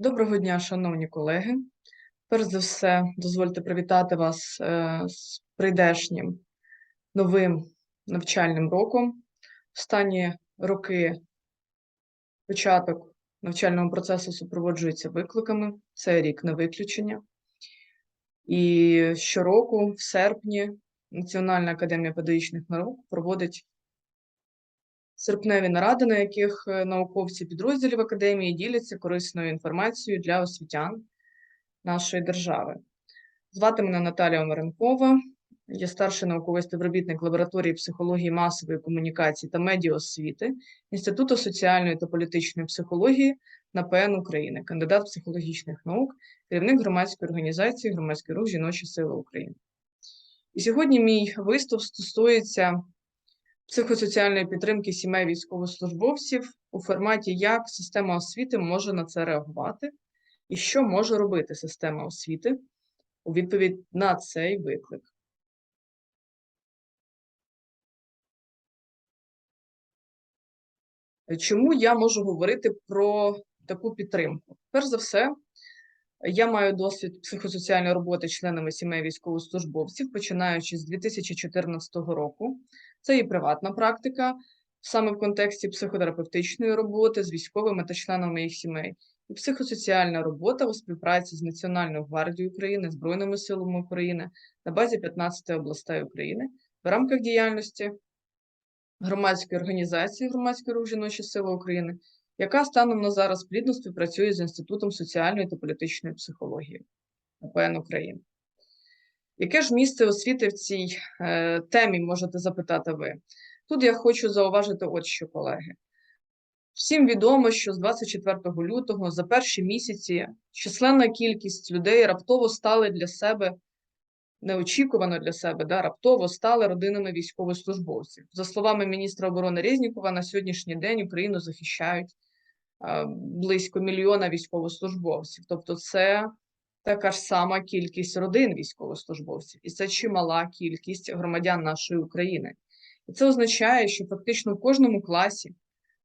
Доброго дня, шановні колеги. Перш за все, дозвольте привітати вас е, з прийдешнім новим навчальним роком. Останні роки початок навчального процесу супроводжується викликами. Це рік не виключення. І щороку, в серпні, Національна академія педагогічних наук проводить серпневі наради, на яких е, науковці підрозділів академії діляться корисною інформацією для освітян нашої держави. Звати мене Наталія Омаренкова, я старший науковий співробітник лабораторії психології масової комунікації та медіаосвіти Інституту соціальної та політичної психології НАПН України, кандидат психологічних наук, керівник громадської організації Громадський рух Жіночі Сили України. І сьогодні мій виступ стосується психосоціальної підтримки сімей військовослужбовців у форматі, як система освіти може на це реагувати, і що може робити система освіти у відповідь на цей виклик. Чому я можу говорити про таку підтримку? Перш за все, я маю досвід психосоціальної роботи членами сімей військовослужбовців, починаючи з 2014 року. Це і приватна практика, саме в контексті психотерапевтичної роботи з військовими та членами їх сімей, і психосоціальна робота у співпраці з Національною гвардією України, Збройними силами України на базі 15 областей України в рамках діяльності громадської організації Громадський рух жіночі сили України яка станом на зараз плідно співпрацює з Інститутом соціальної та політичної психології АПН України. Яке ж місце освіти в цій е, темі можете запитати ви? Тут я хочу зауважити от що, колеги. Всім відомо, що з 24 лютого за перші місяці численна кількість людей раптово стали для себе, неочікувано для себе, да, раптово стали родинами військовослужбовців. За словами міністра оборони Резнікова, на сьогоднішній день Україну захищають близько мільйона військовослужбовців. Тобто, це така ж сама кількість родин військовослужбовців, і це чимала кількість громадян нашої України. І це означає, що фактично в кожному класі, в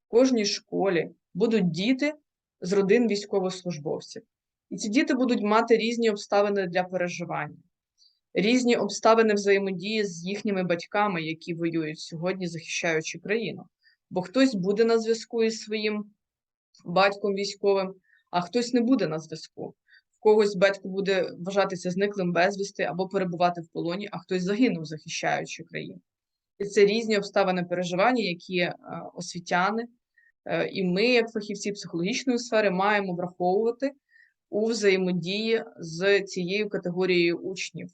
кожній школі будуть діти з родин військовослужбовців. І ці діти будуть мати різні обставини для переживання, різні обставини взаємодії з їхніми батьками, які воюють сьогодні, захищаючи країну. Бо хтось буде на зв'язку із своїм батьком військовим, а хтось не буде на зв'язку. Когось батько буде вважатися зниклим безвісти або перебувати в полоні, а хтось загинув, захищаючи країну. І це різні обставини переживання, які е, освітяни е, і ми, як фахівці психологічної сфери, маємо враховувати у взаємодії з цією категорією учнів,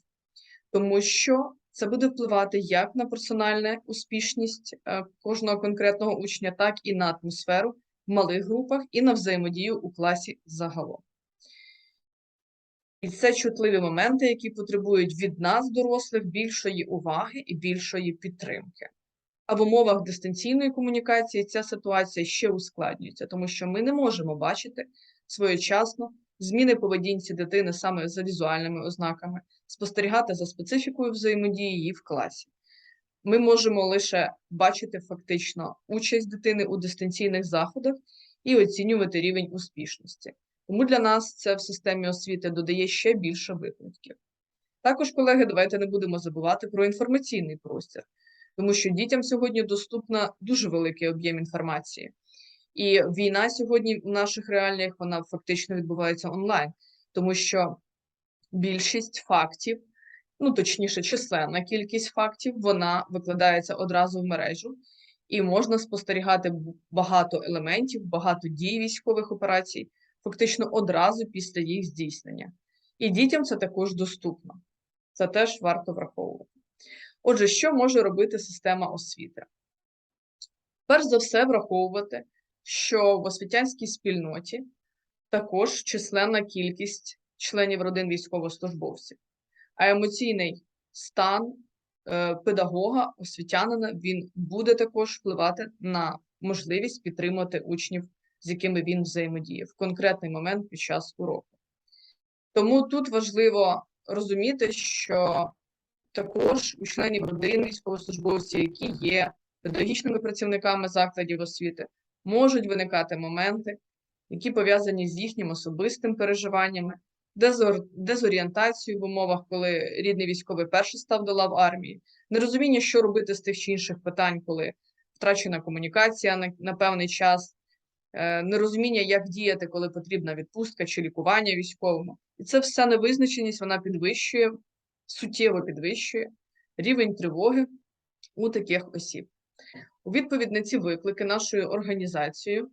тому що це буде впливати як на персональну успішність е, кожного конкретного учня, так і на атмосферу в малих групах і на взаємодію у класі загалом. І це чутливі моменти, які потребують від нас, дорослих, більшої уваги і більшої підтримки. А в умовах дистанційної комунікації ця ситуація ще ускладнюється, тому що ми не можемо бачити своєчасно зміни поведінці дитини саме за візуальними ознаками, спостерігати за специфікою взаємодії її в класі ми можемо лише бачити фактично участь дитини у дистанційних заходах і оцінювати рівень успішності. Тому для нас це в системі освіти додає ще більше викликів. Також, колеги, давайте не будемо забувати про інформаційний простір, тому що дітям сьогодні доступна дуже великий об'єм інформації. І війна сьогодні в наших реаліях вона фактично відбувається онлайн, тому що більшість фактів ну точніше, численна кількість фактів, вона викладається одразу в мережу, і можна спостерігати багато елементів, багато дій військових операцій, фактично одразу після їх здійснення. І дітям це також доступно. Це теж варто враховувати. Отже, що може робити система освіти? Перш за все, враховувати, що в освітянській спільноті також численна кількість членів родин військовослужбовців а емоційний стан е, педагога, освітянина він буде також впливати на можливість підтримувати учнів, з якими він взаємодіє в конкретний момент під час уроку. Тому тут важливо розуміти, що також у членів родин військовослужбовців, які є педагогічними працівниками закладів освіти, можуть виникати моменти, які пов'язані з їхнім особистим переживаннями, дезор- дезорієнтацією в умовах, коли рідний військовий перший став до лав армії, нерозуміння, що робити з тих чи інших питань, коли втрачена комунікація на, на певний час, нерозуміння, як діяти, коли потрібна відпустка чи лікування військовому. І це вся невизначеність вона підвищує, суттєво підвищує рівень тривоги у таких осіб. У відповідь на ці виклики нашою організацією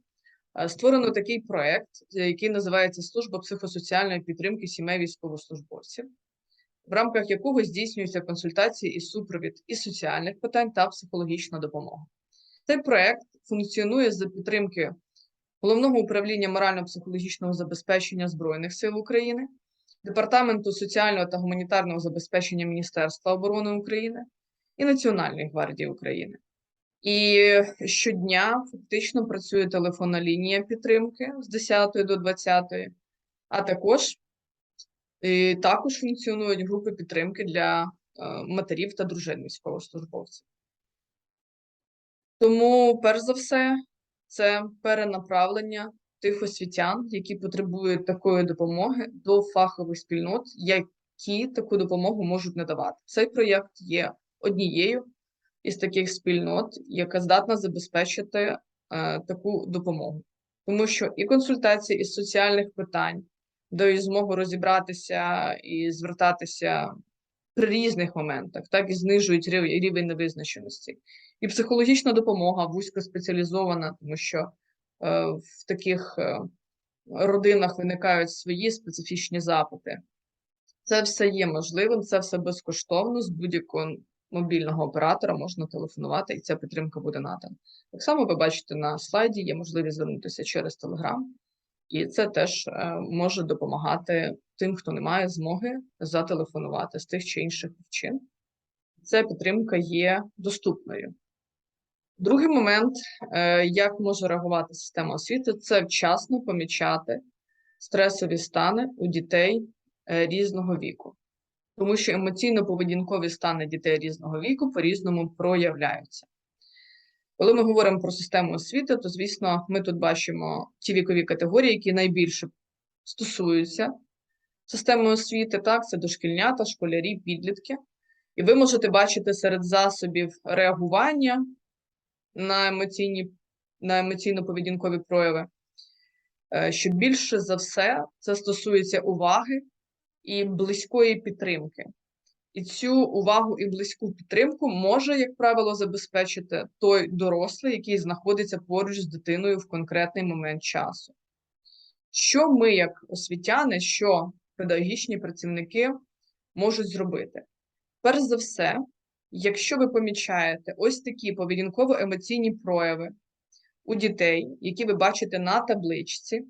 е, створено такий проект, е, який називається Служба психосоціальної підтримки сімей військовослужбовців, в рамках якого здійснюються консультації і супровід із соціальних питань та психологічна допомога. Цей проект функціонує за підтримки Головного управління морально-психологічного забезпечення Збройних сил України, Департаменту соціального та гуманітарного забезпечення Міністерства оборони України і Національної гвардії України. І щодня фактично працює телефонна лінія підтримки з 10 до 20, а також, і також функціонують групи підтримки для е, матерів та дружин військовослужбовців. Тому, перш за все, це перенаправлення тих освітян, які потребують такої допомоги до фахових спільнот, які таку допомогу можуть надавати. Цей проєкт є однією із таких спільнот, яка здатна забезпечити е, таку допомогу, тому що і консультації із соціальних питань дають змогу розібратися і звертатися при різних моментах, так і знижують рів- рівень невизначеності. І психологічна допомога вузькоспеціалізована, тому що е, в таких е, родинах виникають свої специфічні запити. Це все є можливим, це все безкоштовно з будь-якого мобільного оператора можна телефонувати, і ця підтримка буде надана. Так само ви бачите на слайді, є можливість звернутися через Telegram, і це теж е, може допомагати тим, хто не має змоги зателефонувати з тих чи інших причин. Ця підтримка є доступною. Другий момент, е, як може реагувати система освіти, це вчасно помічати стресові стани у дітей е, різного віку, тому що емоційно-поведінкові стани дітей різного віку по-різному проявляються. Коли ми говоримо про систему освіти, то, звісно, ми тут бачимо ті вікові категорії, які найбільше стосуються системи освіти, так, це дошкільнята, школярі, підлітки. І ви можете бачити серед засобів реагування на емоційні, на емоційно-поведінкові прояви, е, що більше за все це стосується уваги і близької підтримки. І цю увагу і близьку підтримку може, як правило, забезпечити той дорослий, який знаходиться поруч з дитиною в конкретний момент часу. Що ми, як освітяни, що педагогічні працівники можуть зробити? Перш за все, якщо ви помічаєте ось такі поведінково-емоційні прояви у дітей, які ви бачите на табличці,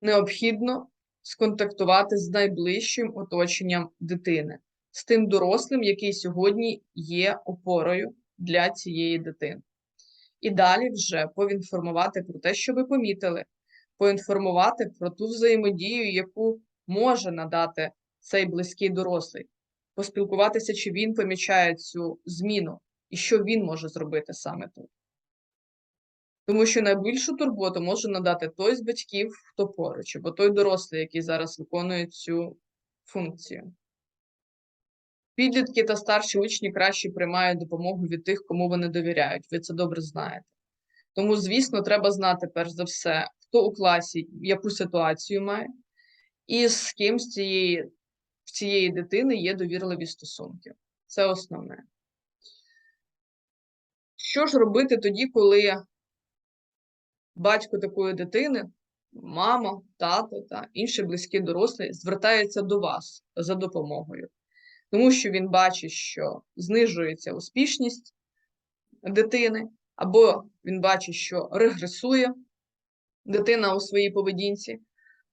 необхідно сконтактувати з найближчим оточенням дитини, з тим дорослим, який сьогодні є опорою для цієї дитини. І далі вже поінформувати про те, що ви помітили, поінформувати про ту взаємодію, яку може надати цей близький дорослий, поспілкуватися, чи він помічає цю зміну, і що він може зробити саме тут. Тому що найбільшу турботу може надати той з батьків, хто поруч, або той дорослий, який зараз виконує цю функцію. Підлітки та старші учні краще приймають допомогу від тих, кому вони довіряють. Ви це добре знаєте. Тому, звісно, треба знати перш за все, хто у класі яку ситуацію має, і з ким з цієї, цієї дитини є довірливі стосунки. Це основне. Що ж робити тоді, коли батько такої дитини, мама, тато та інші близькі дорослі звертаються до вас за допомогою, тому що він бачить, що знижується успішність дитини, або він бачить, що регресує дитина у своїй поведінці,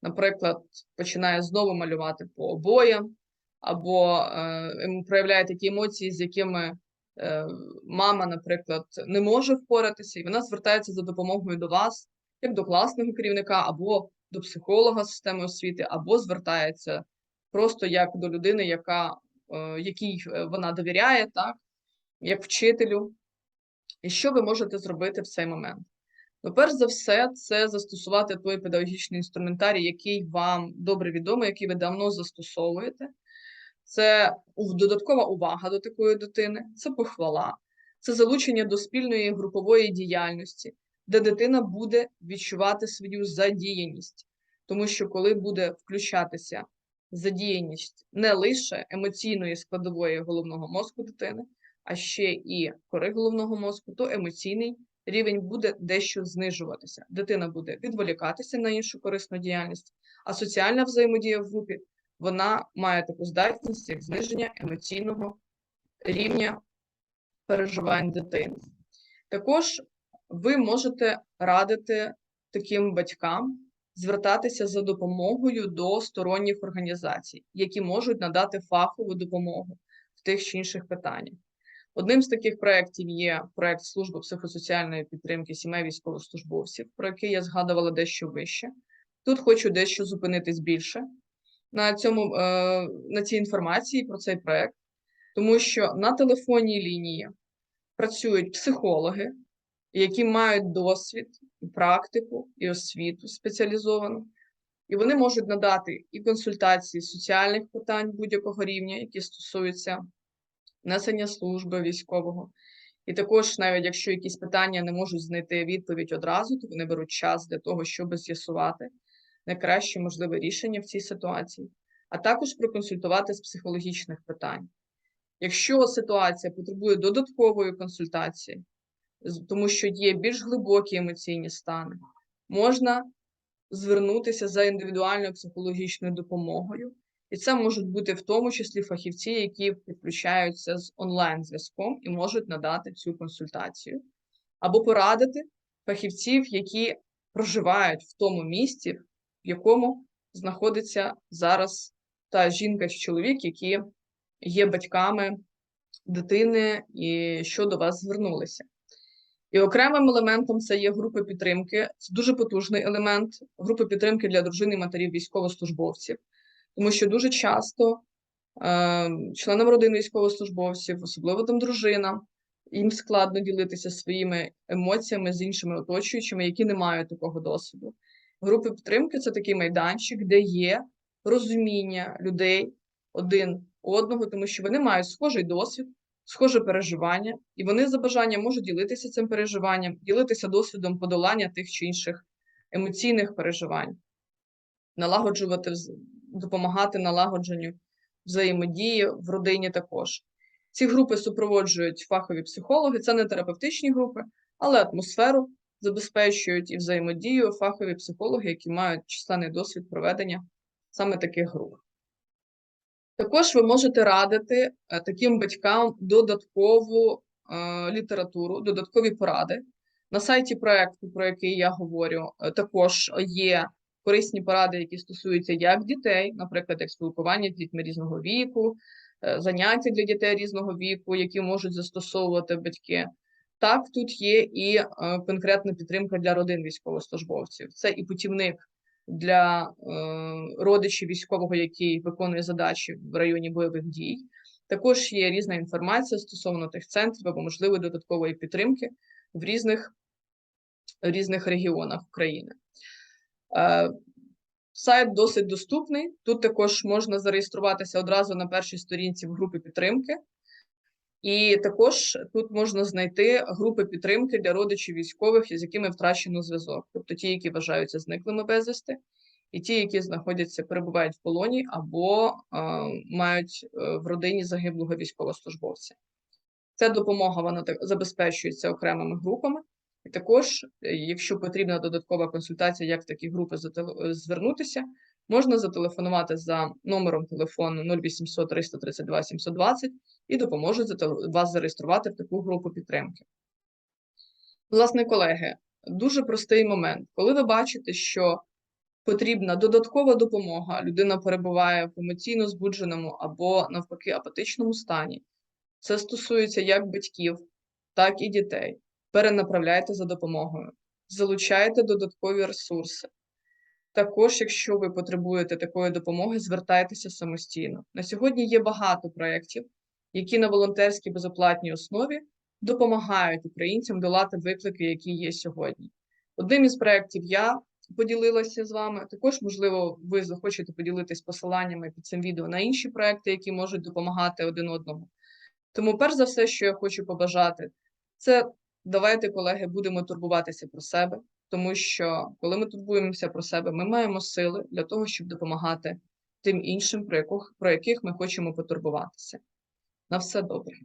наприклад, починає знову малювати по обоям, або е, проявляє такі емоції, з якими е, мама, наприклад, не може впоратися, і вона звертається за допомогою до вас, як до класного керівника, або до психолога системи освіти, або звертається просто як до людини, яка, е, якій е, вона довіряє, так, як вчителю. І що ви можете зробити в цей момент? Ну, перш за все, це застосувати той педагогічний інструментарій, який вам добре відомий, який ви давно застосовуєте. Це додаткова увага до такої дитини, це похвала, це залучення до спільної групової діяльності, де дитина буде відчувати свою задіяність. Тому що коли буде включатися задіяність не лише емоційної складової головного мозку дитини, а ще і кори головного мозку, то емоційний рівень буде дещо знижуватися. Дитина буде відволікатися на іншу корисну діяльність, а соціальна взаємодія в групі вона має таку здатність як зниження емоційного рівня переживань дитини. Також ви можете радити таким батькам звертатися за допомогою до сторонніх організацій, які можуть надати фахову допомогу в тих чи інших питаннях. Одним з таких проєктів є проєкт Служби психосоціальної підтримки сімей військовослужбовців, про який я згадувала дещо вище. Тут хочу дещо зупинитись більше на цьому е, на цій інформації про цей проект, тому що на телефонній лінії працюють психологи, які мають досвід, і практику і освіту спеціалізовану, і вони можуть надати і консультації соціальних питань будь-якого рівня, які стосуються несення служби військового. І також, навіть якщо якісь питання не можуть знайти відповідь одразу, то вони беруть час для того, щоб з'ясувати найкраще можливе рішення в цій ситуації, а також проконсультувати з психологічних питань. Якщо ситуація потребує додаткової консультації, тому що є більш глибокі емоційні стани, можна звернутися за індивідуальною психологічною допомогою. І це можуть бути в тому числі фахівці, які підключаються з онлайн-зв'язком і можуть надати цю консультацію, або порадити фахівців, які проживають в тому місті, в якому знаходиться зараз та жінка чи чоловік, які є батьками дитини і що до вас звернулися. І окремим елементом це є групи підтримки. Це дуже потужний елемент групи підтримки для дружин і матерів військовослужбовців, тому що дуже часто е, членам родин військовослужбовців, особливо там дружинам, їм складно ділитися своїми емоціями з іншими оточуючими, які не мають такого досвіду. Групи підтримки це такий майданчик, де є розуміння людей один одного, тому що вони мають схожий досвід, схоже переживання, і вони за бажанням можуть ділитися цим переживанням, ділитися досвідом подолання тих чи інших емоційних переживань, налагоджувати, допомагати налагодженню взаємодії в родині також. Ці групи супроводжують фахові психологи, це не терапевтичні групи, але атмосферу забезпечують і взаємодію фахові психологи, які мають численний досвід проведення саме таких груп. Також ви можете радити е, таким батькам додаткову е, літературу, додаткові поради. На сайті проекту, про який я говорю, е, також є корисні поради, які стосуються як дітей, наприклад, як спілкування з дітьми різного віку, е, заняття для дітей різного віку, які можуть застосовувати батьки. Так, тут є і е, конкретна підтримка для родин військовослужбовців. Це і путівник для е, родичів військового, який виконує задачі в районі бойових дій. Також є різна інформація стосовно тих центрів або можливої додаткової підтримки в різних, різних регіонах України. Е, Сайт досить доступний. Тут також можна зареєструватися одразу на першій сторінці в групи підтримки. І також тут можна знайти групи підтримки для родичів військових, з якими втрачено зв'язок, тобто ті, які вважаються зниклими безвісти, і ті, які знаходяться, перебувають в полоні або е, мають е, в родині загиблого військовослужбовця. Ця допомога вона так забезпечується окремими групами. І також, е, якщо потрібна додаткова консультація, як в такі групи е, звернутися, можна зателефонувати за номером телефону 0800 332 720 і допоможуть вас зареєструвати в таку групу підтримки. Власне, колеги, дуже простий момент. Коли ви бачите, що потрібна додаткова допомога, людина перебуває в емоційно збудженому або навпаки апатичному стані, це стосується як батьків, так і дітей. Перенаправляйте за допомогою, залучайте додаткові ресурси. Також, якщо ви потребуєте такої допомоги, звертайтеся самостійно. На сьогодні є багато проєктів, які на волонтерській безоплатній основі допомагають українцям долати виклики, які є сьогодні. Одним із проєктів я поділилася з вами. Також, можливо, ви захочете поділитись посиланнями під цим відео на інші проекти, які можуть допомагати один одному. Тому, перш за все, що я хочу побажати, це давайте, колеги, будемо турбуватися про себе, тому що коли ми турбуємося про себе, ми маємо сили для того, щоб допомагати тим іншим, про яких, про яких ми хочемо потурбуватися. На все добре.